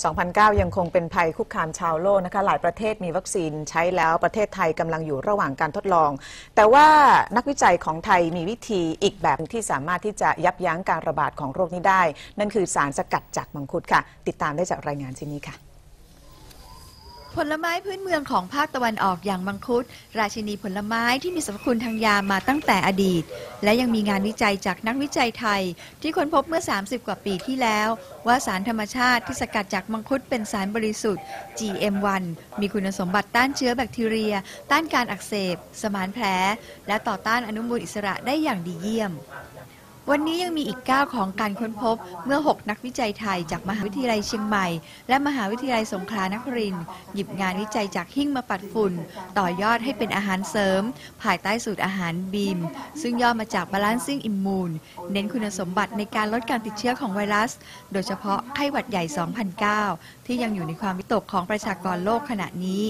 2009 ยังคงเป็นภัยคุกคามชาวโลกนะคะ หลายประเทศมีวัคซีนใช้แล้วประเทศไทยกำลังอยู่ระหว่างการทดลอง แต่ว่านักวิจัยของไทยมีวิธีอีกแบบที่สามารถที่จะยับยั้งการระบาดของโรคนี้ได้ นั่นคือสารสกัดจากมังคุดค่ะ ติดตามได้จากรายงานชิ้นนี้ค่ะ ผลไม้พื้นเมืองของภาคตะวันออกอย่างมังคุด ราชินีผลไม้ที่มีสรรพคุณทางยามาตั้งแต่อดีต และยังมีงานวิจัยจากนักวิจัยไทย ที่ค้นพบเมื่อ 30 กว่าปีที่แล้ว ว่าสารธรรมชาติที่สกัดจากมังคุดเป็นสารบริสุทธิ์ GM1 มีคุณสมบัติต้านเชื้อแบคทีเรีย ต้านการอักเสบ สมานแผล และต่อต้านอนุมูลอิสระได้อย่างดีเยี่ยม วันนี้ยังมีอีกก้าวของการค้นพบเมื่อ 6 นักวิจัยไทย จากมหาวิทยาลัยเชียงใหม่ และมหาวิทยาลัยสงขลานครินทร์หยิบงานวิจัยจากหิ้งมาปัดฝุ่น ต่อยอดให้เป็นอาหารเสริม ภายใต้สูตรอาหารบีม ซึ่งย่อมาจาก Balancing Immune เน้นคุณสมบัติในการลดการติดเชื้อของไวรัส โดยเฉพาะไข้หวัดใหญ่ 2009 ที่ยังอยู่ในความวิตกของประชากรโลกขณะนี้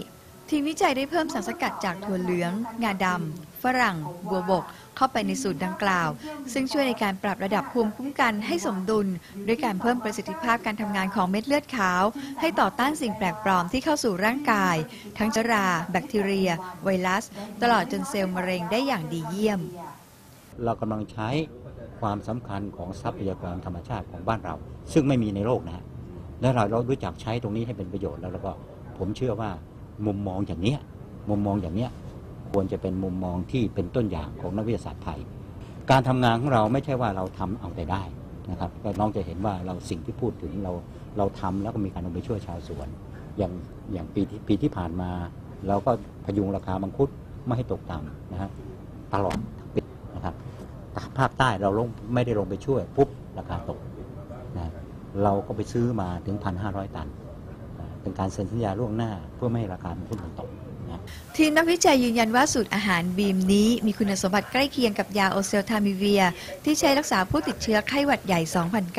ทีมวิจัยได้เพิ่มสารสกัดจากถั่วเหลือง งาดำ ฝรั่ง บัวบก เข้าไปในสูตรดังกล่าว ซึ่งช่วยในการปรับระดับภูมิคุ้มกันให้สมดุล ด้วยการเพิ่มประสิทธิภาพการทำงานของเม็ดเลือดขาว ให้ต่อต้านสิ่งแปลกปลอมที่เข้าสู่ร่างกาย ทั้งเชื้อรา แบคทีเรีย ไวรัส ตลอดจนเซลล์มะเร็งได้อย่างดีเยี่ยม เรากำลังใช้ความสำคัญของทรัพยากรธรรมชาติของบ้านเรา ซึ่งไม่มีในโลกนะฮะและเราเรารู้จักใช้ตรงนี้ให้เป็นประโยชน์แล้วแล้วก็ผมเชื่อว่า มุมมองอย่างเนี้ยมุมมองอย่างเนี้ยควรจะเป็นมุมมองที่เป็นต้นอย่างของนักวิทยาศาสตร์ไทย การทำงานของเราไม่ใช่ว่าเราทำเอาแต่ได้นะครับก็น้องจะเห็นว่าเราสิ่งที่พูดถึงเราเราทำแล้วก็มีการลงไปช่วยชาวสวน อย่างอย่างปีที่ปีที่ผ่านมา เราก็พยุงราคามังคุดไม่ให้ตกต่ำนะฮะตลอดทั้งปีนะครับภาคใต้เราลงไม่ได้ลงไปช่วยปุ๊บราคาตกนะเราก็ไปซื้อมาถึง 1,500 ตัน เป็นการเซ็นสัญญาล่วงหน้า เพื่อไม่ให้ราคามันขึ้นมันตกทีมนักวิจัยยืนยันว่าสูตรอาหารบีมนี้มีคุณสมบัติใกล้เคียงกับยาโอเซลทามิเวีย ที่ใช้รักษาผู้ติดเชื้อไข้หวัดใหญ่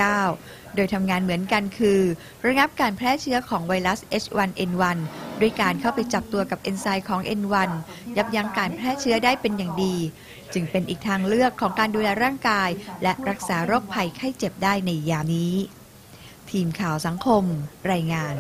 2009 โดยทำงานเหมือนกันคือ ระงับการแพร่เชื้อของไวรัส H1N1 ด้วยการเข้าไปจับตัวกับเอนไซม์ของ N1 ยับยั้งการแพร่เชื้อได้เป็นอย่างดี จึงเป็นอีกทางเลือกของการดูแลร่างกาย และรักษาโรคภัยไข้เจ็บได้ในยานี้ ทีมข่าวสังคม รายงาน